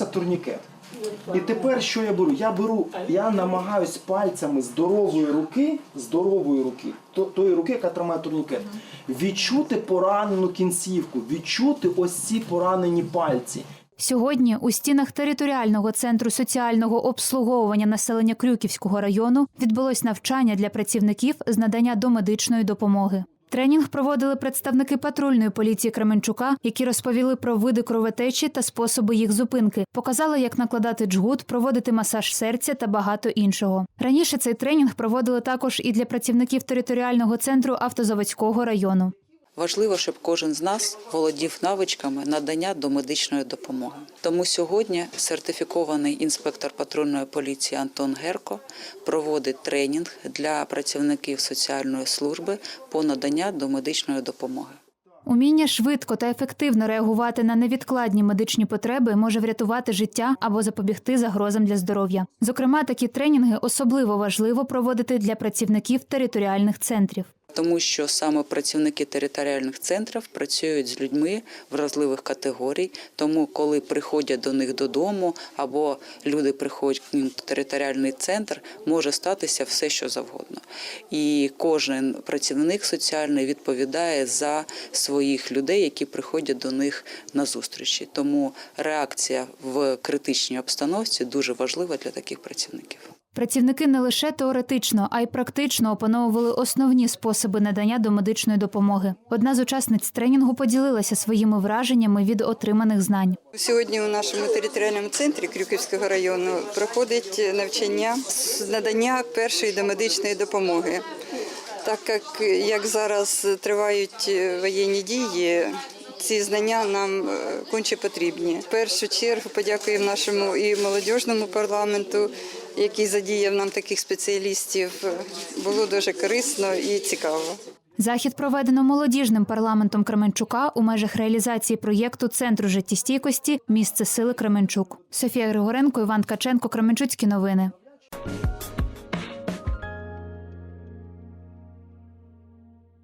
Це турнікет. І тепер що я беру? Я беру, я намагаюсь пальцями здорової руки, здорової руки, то- тої руки, яка тримає турнікет, відчути поранену кінцівку, відчути ось ці поранені пальці. Сьогодні у стінах територіального центру соціального обслуговування населення Крюківського району відбулось навчання для працівників з надання домедичної допомоги. Тренінг проводили представники патрульної поліції Кременчука, які розповіли про види кровотечі та способи їх зупинки, показали, як накладати джгут, проводити масаж серця та багато іншого. Раніше цей тренінг проводили також і для працівників територіального центру автозаводського району. Важливо, щоб кожен з нас володів навичками надання домедичної допомоги. Тому сьогодні сертифікований інспектор патрульної поліції Антон Герко проводить тренінг для працівників соціальної служби по надання домедичної допомоги. Уміння швидко та ефективно реагувати на невідкладні медичні потреби може врятувати життя або запобігти загрозам для здоров'я. Зокрема, такі тренінги особливо важливо проводити для працівників територіальних центрів. Тому що саме працівники територіальних центрів працюють з людьми вразливих категорій. Тому, коли приходять до них додому, або люди приходять к в територіальний центр, може статися все, що завгодно. І кожен працівник соціальний відповідає за своїх людей, які приходять до них на зустрічі. Тому реакція в критичній обстановці дуже важлива для таких працівників. Працівники не лише теоретично, а й практично опановували основні способи надання домедичної допомоги. Одна з учасниць тренінгу поділилася своїми враженнями від отриманих знань. Сьогодні у нашому територіальному центрі Крюківського району проходить навчання з надання першої домедичної допомоги. Так як, як зараз тривають воєнні дії, ці знання нам е, конче потрібні. В першу чергу подякуємо нашому і молодіжному парламенту, який задіяв нам таких спеціалістів. Було дуже корисно і цікаво. Захід проведено молодіжним парламентом Кременчука у межах реалізації проєкту Центру життєстійкості Місце сили Кременчук. Софія Григоренко, Іван Ткаченко, Кременчуцькі новини.